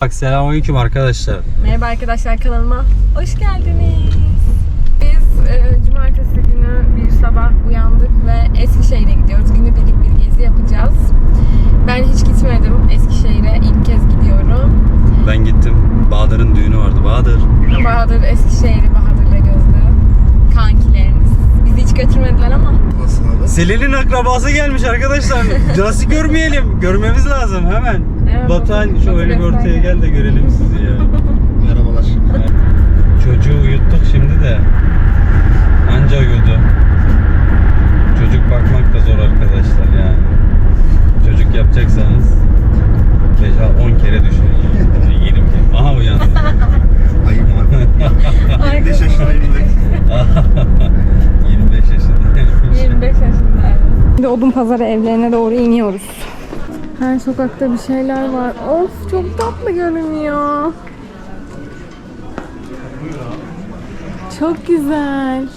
Bak selamünaleyküm arkadaşlar. Merhaba arkadaşlar kanalıma hoş geldiniz. Biz e, cumartesi günü bir sabah uyandık ve Eskişehir'e gidiyoruz. Günübirlik bir gezi yapacağız. Ben hiç gitmedim Eskişehir'e. ilk kez gidiyorum. Ben gittim. Bahadır'ın düğünü vardı. Bahadır. Bahadır Eskişehir'i Bahadır'la Gözde. Kankilerimiz. Bizi hiç götürmediler ama. Nasıl abi? Selin'in akrabası gelmiş arkadaşlar. Nasıl görmeyelim? Görmemiz lazım hemen. Evet, Batuhan Batu- şöyle bir ortaya gel de görelim sizi ya. Şimdi Odun Pazarı evlerine doğru iniyoruz. Her sokakta bir şeyler var. Of çok tatlı görünüyor. Çok güzel.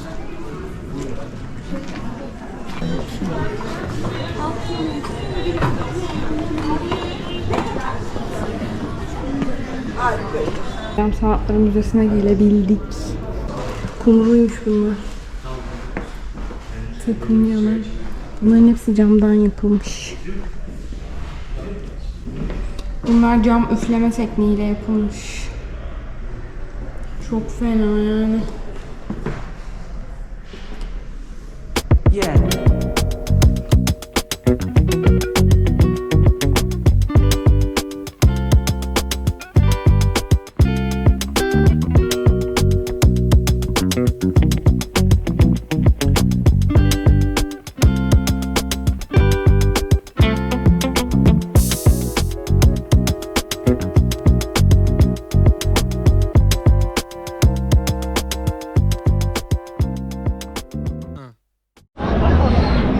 Cam Sanatları Müzesi'ne gelebildik. Kumruymuş bunlar. Takımyalar. Bunların hepsi camdan yapılmış. Bunlar cam üfleme tekniğiyle yapılmış. Çok fena yani.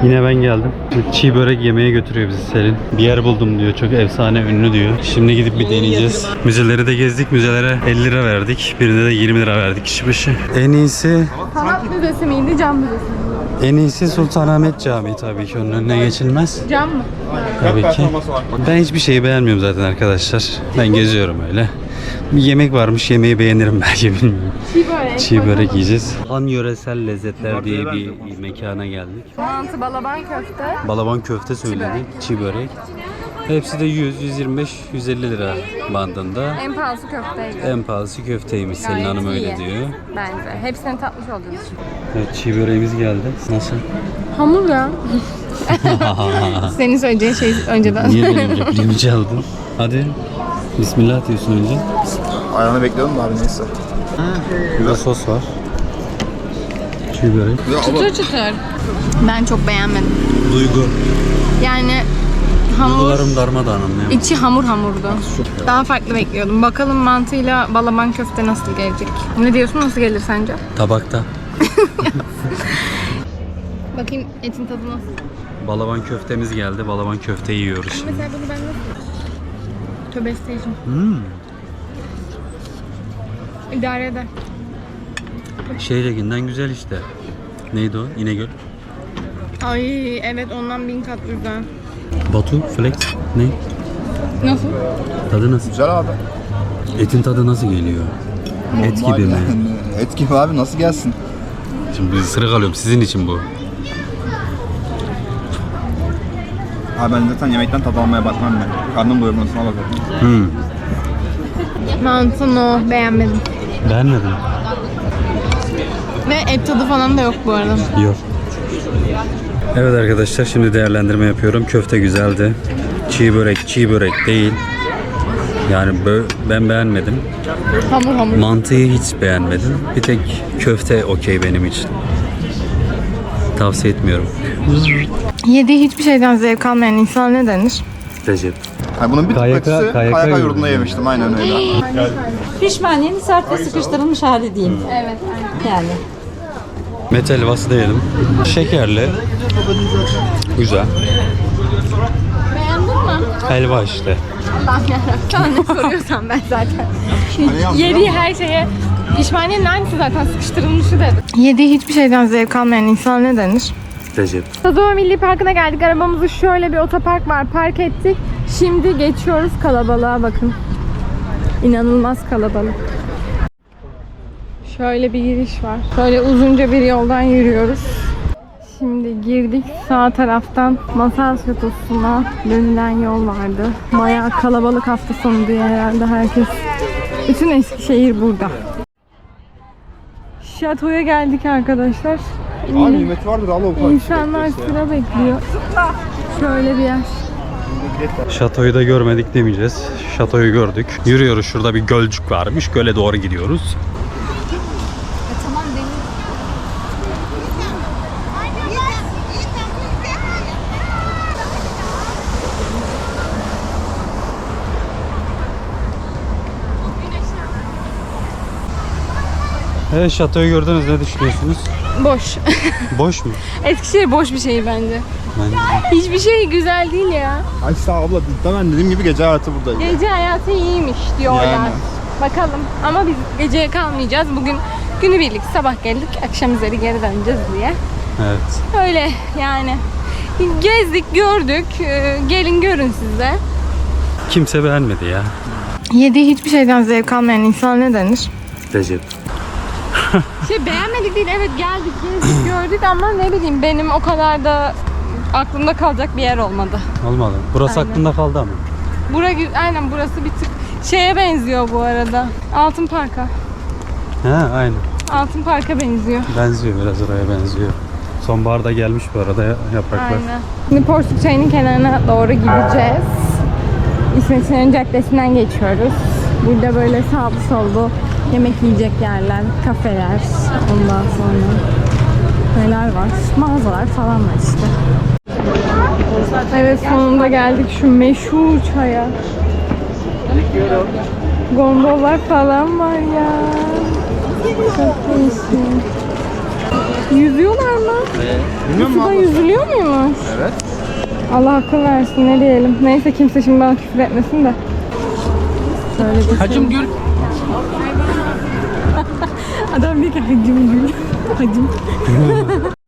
Yine ben geldim. Çiğ börek yemeye götürüyor bizi Selin. Bir yer buldum diyor. Çok efsane ünlü diyor. Şimdi gidip bir deneyeceğiz. Müzeleri de gezdik. Müzelere 50 lira verdik. Birine de 20 lira verdik kişi başı. En iyisi Sanat müzesi miydi, cam müzesi miydi? En iyisi Sultanahmet Camii tabii ki onun önüne geçilmez. Cam mı? Tabii ki. Ben hiçbir şeyi beğenmiyorum zaten arkadaşlar. Ben geziyorum öyle. Bir yemek varmış yemeği beğenirim belki bilmiyorum. Çiğ börek. Çiğ börek yiyeceğiz. Han Yöresel Lezzetler diye bir mekana geldik. Mantı, balaban köfte. Balaban köfte söyledik, çiğ börek. Hepsi de 100, 125, 150 lira bandında. En pahalısı köfteydi. En pahalısı köfteymiş Selin Gayet Hanım öyle iyi. diyor. Bence. Hepsini tatmış olduğunuz için. Evet çiğ böreğimiz geldi. Nasıl? Hamur ya. Senin söyleyeceğin şey önceden. Niye benim repliğimi çaldın? Hadi. Bismillah diyorsun önce. Ayağını bekliyordum da abi neyse. Burada sos var. Çiğ börek. Ya ama çıtır çıtır. Ben çok beğenmedim. Duygu. Yani hamur, Duygularım darmadağın anlayamadım. içi hamur hamurdu. Daha farklı bekliyordum. Bakalım mantıyla balaban köfte nasıl gelecek? Ne diyorsun nasıl gelir sence? Tabakta. Bakayım etin tadı nasıl? Balaban köftemiz geldi. Balaban köfte yiyoruz şimdi. Mesela bunu ben nasıl? Tövbe station. Hmm. İdare eder. Şeydekinden güzel işte. Neydi o? İnegöl. Ay evet ondan bin kat güzel. Batu, flex. Ne? Nasıl? Tadı nasıl? güzel abi. Etin tadı nasıl geliyor? Et gibi mi? Et gibi abi nasıl gelsin? Şimdi bir ısırık alıyorum. Sizin için bu. Abi ben zaten yemekten tad almaya bakmam ben. Karnım doyurmasına bakarım. Hmm. Mantı no beğenmedim. Beğenmedim. Ve et tadı falan da yok bu arada. Yok. Evet arkadaşlar şimdi değerlendirme yapıyorum. Köfte güzeldi. Çiğ börek çiğ börek değil. Yani bö- ben beğenmedim. Hamur hamur. Mantıyı hiç beğenmedim. Bir tek köfte okey benim için. Tavsiye etmiyorum. Yediği hiçbir şeyden zevk almayan insan ne denir? Recep. Yani bunun bir KYK tıklısı KYK KYK, yurdunda yurdunda yemiştim aynen öyle. Pişmaniyenin sert ve sıkıştırılmış hali diyeyim. Evet. Yani. Met helvası da yedim. Şekerli. Güzel. Beğendin mi? Helva işte. Allah yarabbim. Sana ne soruyorsan ben zaten. Hani Yediği her şeye pişmaniyenin aynısı zaten sıkıştırılmışı dedi. Yediği hiçbir şeyden zevk almayan insan ne denir? Recep. Sazova Milli Parkı'na geldik. Arabamızı şöyle bir otopark var. Park ettik. Şimdi geçiyoruz kalabalığa bakın. İnanılmaz kalabalık. Şöyle bir giriş var. Şöyle uzunca bir yoldan yürüyoruz. Şimdi girdik sağ taraftan masal şatosuna dönülen yol vardı. Bayağı kalabalık hafta sonu diye herhalde herkes. Bütün Eskişehir burada. Şatoya geldik arkadaşlar. Aa nimeti vardır al o İnsanlar sıra bekliyor. Şöyle bir yer. Şatoyu da görmedik demeyeceğiz. Şatoyu gördük. Yürüyoruz. Şurada bir gölcük varmış. Göle doğru gidiyoruz. Evet şatoyu gördünüz ne düşünüyorsunuz? Boş. Boş mu? Eskişehir boş bir şehir bence. Bence. Hiçbir şey güzel değil ya. Ay sağ abla ben dediğim gibi gece hayatı buradayım. Gece hayatı iyiymiş diyorlar. Yani. Bakalım. Ama biz geceye kalmayacağız. Bugün günübirlik sabah geldik. Akşam üzeri geri döneceğiz diye. Evet. Öyle yani. Gezdik, gördük. Ee, Gelin görün siz de. Kimse beğenmedi ya. Yediği hiçbir şeyden zevk almayan insan ne denir? Recep. Şey beğenmedik değil evet geldik gezdik gördük ama ne bileyim benim o kadar da aklımda kalacak bir yer olmadı. Olmadı. Burası Aynen. aklında kaldı ama. Bura aynen burası bir tık şeye benziyor bu arada. Altın Park'a. He aynen. Altın Park'a benziyor. Benziyor biraz oraya benziyor. Sonbaharda gelmiş bu arada ya- yapraklar. Aynen. Şimdi Porsuk Çayı'nın kenarına doğru gideceğiz. İsmet İnönü Caddesi'nden geçiyoruz. Burada böyle sağlı sollu yemek yiyecek yerler, kafeler, ondan sonra neler var? Mağazalar falan var işte. Evet sonunda geldik şu meşhur çaya. Gondollar falan var ya. Çok değişik. Yüzüyorlar mı? Bilmiyorum Suda yüzülüyor muymuş? Evet. Allah akıl versin ne diyelim. Neyse kimse şimdi bana küfür etmesin de. Şöyle Hacım gül. Adam diyor ki hacım gül. Hacım.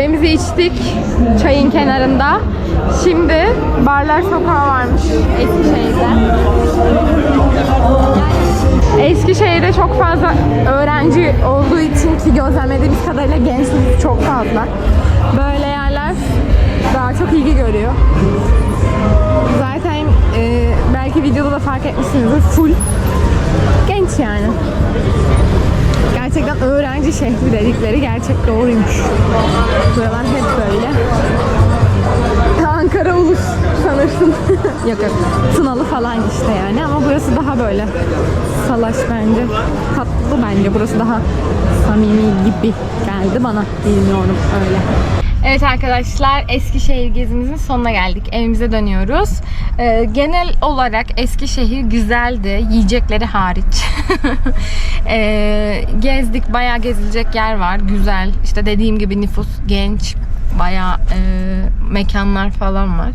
Kahvemizi içtik çayın kenarında. Şimdi Barlar Sokağı varmış Eskişehir'de. Eskişehir'de çok fazla öğrenci olduğu için ki gözlemlediğimiz kadarıyla genç nüfus çok fazla. Böyle yerler daha çok ilgi görüyor. Zaten e, belki videoda da fark etmişsinizdir full genç yani. Gerçekten öğrenci şehri dedikleri gerçek doğruymuş. Buralar hep böyle. Ankara Ulus sanırsın. yok yok. Tunalı falan işte yani ama burası daha böyle salaş bence. Tatlı bence. Burası daha samimi gibi geldi bana. Bilmiyorum öyle. Evet arkadaşlar Eskişehir gezimizin sonuna geldik. Evimize dönüyoruz. Ee, genel olarak Eskişehir güzeldi. Yiyecekleri hariç. Ee, gezdik. Bayağı gezilecek yer var. Güzel. İşte dediğim gibi nüfus genç. Bayağı e, mekanlar falan var.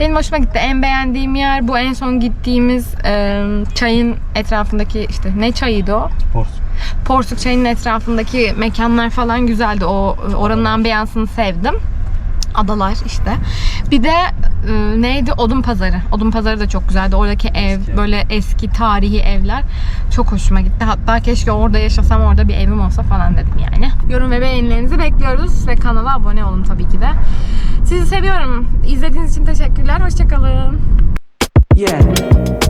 Benim hoşuma gitti. En beğendiğim yer bu en son gittiğimiz e, çayın etrafındaki işte ne çayıydı o? Porsuk. Porsuk çayının etrafındaki mekanlar falan güzeldi. O oranın ambiyansını sevdim. Adalar işte. Bir de e, neydi? Odun Pazarı. Odun Pazarı da çok güzeldi. Oradaki ev, böyle eski tarihi evler çok hoşuma gitti. Hatta keşke orada yaşasam, orada bir evim olsa falan dedim yani. Yorum ve beğenilerinizi bekliyoruz ve kanala abone olun tabii ki de. Sizi seviyorum. İzlediğiniz için teşekkürler. Hoşçakalın. Yeah.